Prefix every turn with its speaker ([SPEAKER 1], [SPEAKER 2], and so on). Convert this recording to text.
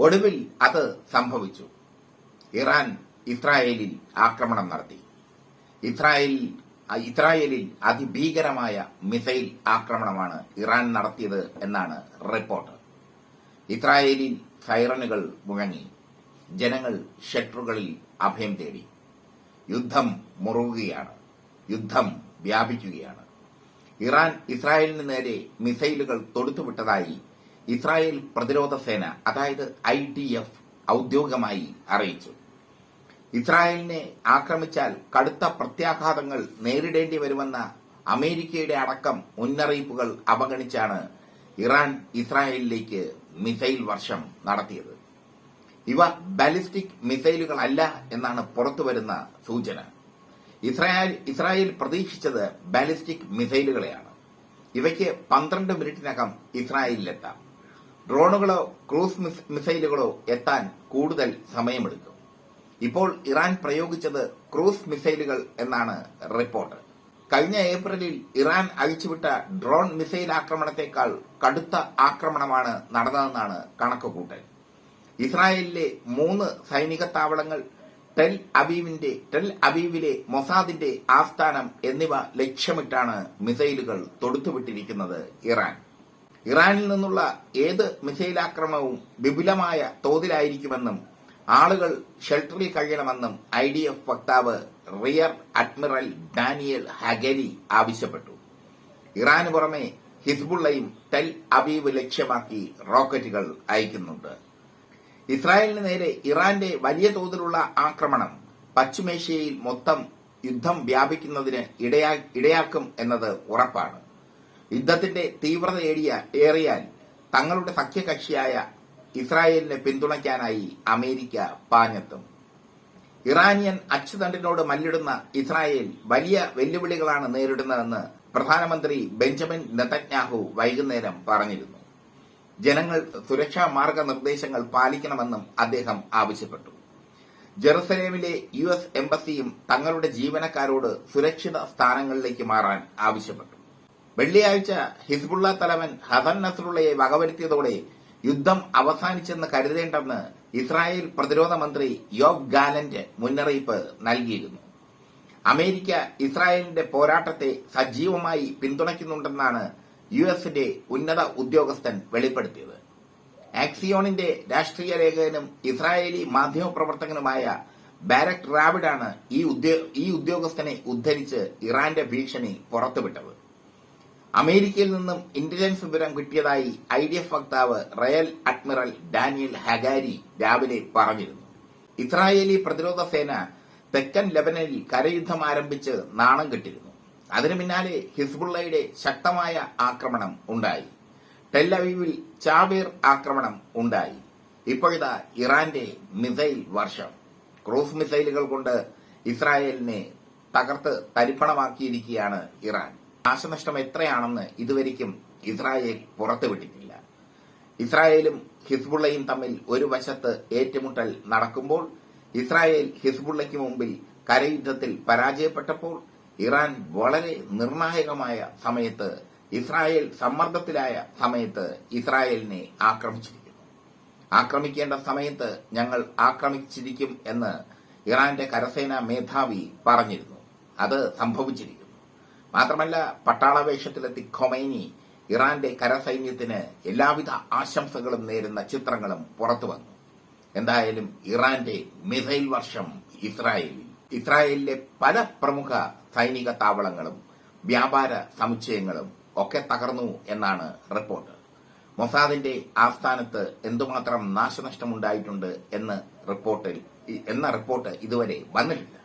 [SPEAKER 1] ഒടുവിൽ അത് സംഭവിച്ചു. ഇറാൻ ഇസ്രായേലിൽ ആക്രമണം നടത്തി. ഇസ്രായേലിൽ ഇസ്രായേലിൽ അതിഭീകരമായ മിസൈൽ ആക്രമണമാണ് ഇറാൻ നടത്തിയത് എന്നാണ് റിപ്പോർട്ട്. ഇസ്രായേലിൽ സൈറനുകൾ മുഴങ്ങി. ജനങ്ങൾ ഷെട്ടറുകളിൽ അഭയം തേടി. യുദ്ധം മുറുകുകയാണ്. യുദ്ധം വ്യാപിക്കുകയാണ്. ഇറാൻ ഇസ്രായേലിന് നേരെ മിസൈലുകൾ തൊടുത്തുവിട്ടതായി ഇസ്രായേൽ പ്രതിരോധ സേന അതായത് ഐ ഡി എഫ് ഔദ്യോഗികമായി അറിയിച്ചു. ഇസ്രായേലിനെ ആക്രമിച്ചാൽ കടുത്ത പ്രത്യാഘാതങ്ങൾ നേരിടേണ്ടി വരുമെന്ന അമേരിക്കയുടെ അടക്കം മുന്നറിയിപ്പുകൾ അവഗണിച്ചാണ് ഇറാൻ ഇസ്രായേലിലേക്ക് മിസൈൽ വർഷം നടത്തിയത്. ഇവ ബാലിസ്റ്റിക് മിസൈലുകളല്ല എന്നാണ് പുറത്തുവരുന്ന സൂചന. ഇസ്രായേൽ ഇസ്രായേൽ പ്രതീക്ഷിച്ചത് ബാലിസ്റ്റിക് മിസൈലുകളെയാണ്. ഇവയ്ക്ക് പന്ത്രണ്ട് മിനിറ്റിനകം ഇസ്രായേലിലെത്താം. ഡ്രോണുകളോ ക്രൂസ് മിസൈലുകളോ എത്താൻ കൂടുതൽ സമയമെടുക്കും. ഇപ്പോൾ ഇറാൻ പ്രയോഗിച്ചത് ക്രൂസ് മിസൈലുകൾ എന്നാണ് റിപ്പോർട്ട്. കഴിഞ്ഞ ഏപ്രിലിൽ ഇറാൻ അഴിച്ചുവിട്ട ഡ്രോൺ മിസൈൽ ആക്രമണത്തെക്കാൾ കടുത്ത ആക്രമണമാണ് നടന്നതെന്നാണ് കണക്കുകൂട്ടൽ. ഇസ്രായേലിലെ മൂന്ന് സൈനിക താവളങ്ങൾ ടെൽ അബീവിന്റെ ടെൽ അബീവിലെ മൊസാദിന്റെ ആസ്ഥാനം എന്നിവ ലക്ഷ്യമിട്ടാണ് മിസൈലുകൾ തൊടുത്തുവിട്ടിരിക്കുന്നത് ഇറാൻ. ഇറാനിൽ നിന്നുള്ള ഏത് മിസൈൽ ആക്രമണവും വിപുലമായ തോതിലായിരിക്കുമെന്നും ആളുകൾ ഷെൽട്ടറിൽ കഴിയണമെന്നും ഐ ഡി എഫ് വക്താവ് റിയർ അഡ്മിറൽ ഡാനിയൽ ഹഗരി ആവശ്യപ്പെട്ടു. ഇറാന് പുറമെ ഹിസ്ബുള്ളയും ടെൽ അബീബ് ലക്ഷ്യമാക്കി റോക്കറ്റുകൾ അയക്കുന്നുണ്ട്. ഇസ്രായേലിന് നേരെ ഇറാന്റെ വലിയ തോതിലുള്ള ആക്രമണം പശ്ചിമേഷ്യയിൽ മൊത്തം യുദ്ധം വ്യാപിക്കുന്നതിന് ഇടയാക്കും എന്നത് ഉറപ്പാണ്. യുദ്ധത്തിന്റെ തീവ്രത ഏറിയ ഏറിയാൽ തങ്ങളുടെ സഖ്യകക്ഷിയായ ഇസ്രായേലിനെ പിന്തുണയ്ക്കാനായി അമേരിക്ക പാഞ്ഞെത്തും. ഇറാനിയൻ അച്ചുതണ്ടിനോട് മല്ലിടുന്ന ഇസ്രായേൽ വലിയ വെല്ലുവിളികളാണ് നേരിടുന്നതെന്ന് പ്രധാനമന്ത്രി ബെഞ്ചമിൻ നെതന്യാഹു വൈകുന്നേരം പറഞ്ഞിരുന്നു. ജനങ്ങൾ സുരക്ഷാ മാർഗനിർദ്ദേശങ്ങൾ പാലിക്കണമെന്നും അദ്ദേഹം ആവശ്യപ്പെട്ടു. ജെറുസലേമിലെ യു എസ് എംബസിയും തങ്ങളുടെ ജീവനക്കാരോട് സുരക്ഷിത സ്ഥാനങ്ങളിലേക്ക് മാറാൻ ആവശ്യപ്പെട്ടു. വെള്ളിയാഴ്ച ഹിസ്ബുള്ള തലവൻ ഹസൻ നസ്രുള്ളയെ വകവരുത്തിയതോടെ യുദ്ധം അവസാനിച്ചെന്ന് കരുതേണ്ടെന്ന് ഇസ്രായേൽ പ്രതിരോധ മന്ത്രി യോബ് ഗാലന്റ് മുന്നറിയിപ്പ് നൽകിയിരുന്നു. അമേരിക്ക ഇസ്രായേലിന്റെ പോരാട്ടത്തെ സജീവമായി പിന്തുണയ്ക്കുന്നുണ്ടെന്നാണ് യു എസിന്റെ ഉന്നത ഉദ്യോഗസ്ഥൻ വെളിപ്പെടുത്തിയത്. ആക്സിയോണിന്റെ രാഷ്ട്രീയ ലേഖകനും ഇസ്രായേലി മാധ്യമപ്രവർത്തകനുമായ ബാരക് റാവിഡാണ് ഈ ഉദ്യോഗസ്ഥനെ ഉദ്ധരിച്ച് ഇറാന്റെ ഭീഷണി പുറത്തുവിട്ടത്. അമേരിക്കയിൽ നിന്നും ഇന്റലിജൻസ് വിവരം കിട്ടിയതായി ഐ ഡി എഫ് വക്താവ് റയൽ അഡ്മിറൽ ഡാനിയൽ ഹഗാരി രാവിലെ പറഞ്ഞിരുന്നു. ഇസ്രായേലി പ്രതിരോധ സേന തെക്കൻ ലെബനനിൽ കരയുദ്ധം ആരംഭിച്ച് നാണം കെട്ടിരുന്നു. അതിനു പിന്നാലെ ഹിസ്ബുള്ളയുടെ ശക്തമായ ആക്രമണം ഉണ്ടായി. ടെല്ലവീവിൽ ചാവേർ ആക്രമണം ഉണ്ടായി. ഇപ്പോഴിതാ ഇറാന്റെ മിസൈൽ വർഷം. ക്രൂസ് മിസൈലുകൾ കൊണ്ട് ഇസ്രായേലിനെ തകർത്ത് തരിപ്പണമാക്കിയിരിക്കുകയാണ് ഇറാൻ. നാശനഷ്ടം എത്രയാണെന്ന് ഇതുവരെയ്ക്കും ഇസ്രായേൽ പുറത്തുവിട്ടിട്ടില്ല. ഇസ്രായേലും ഹിസ്ബുള്ളയും തമ്മിൽ ഒരു വശത്ത് ഏറ്റുമുട്ടൽ നടക്കുമ്പോൾ ഇസ്രായേൽ ഹിസ്ബുള്ളയ്ക്ക് മുമ്പിൽ കരയുദ്ധത്തിൽ പരാജയപ്പെട്ടപ്പോൾ ഇറാൻ വളരെ നിർണായകമായ സമയത്ത് ഇസ്രായേൽ സമ്മർദ്ദത്തിലായ സമയത്ത് ഇസ്രായേലിനെ ആക്രമിച്ചിരിക്കുന്നു. ആക്രമിക്കേണ്ട സമയത്ത് ഞങ്ങൾ ആക്രമിച്ചിരിക്കും എന്ന് ഇറാന്റെ കരസേനാ മേധാവി പറഞ്ഞിരുന്നു. അത് സംഭവിച്ചിരിക്കുന്നു. മാത്രമല്ല പട്ടാളവേഷത്തിലെത്തി ഖൊമൈനി ഇറാന്റെ കരസൈന്യത്തിന് എല്ലാവിധ ആശംസകളും നേരുന്ന ചിത്രങ്ങളും പുറത്തു വന്നു. എന്തായാലും ഇറാന്റെ മിസൈൽ വർഷം ഇസ്രായേലിൽ. ഇസ്രായേലിലെ പല പ്രമുഖ സൈനിക താവളങ്ങളും വ്യാപാര സമുച്ചയങ്ങളും ഒക്കെ തകർന്നു എന്നാണ് റിപ്പോർട്ട്. മൊസാദിന്റെ ആസ്ഥാനത്ത് എന്തുമാത്രം നാശനഷ്ടമുണ്ടായിട്ടുണ്ട് എന്ന് റിപ്പോർട്ടിൽ എന്ന റിപ്പോർട്ട് ഇതുവരെ വന്നിട്ടില്ല.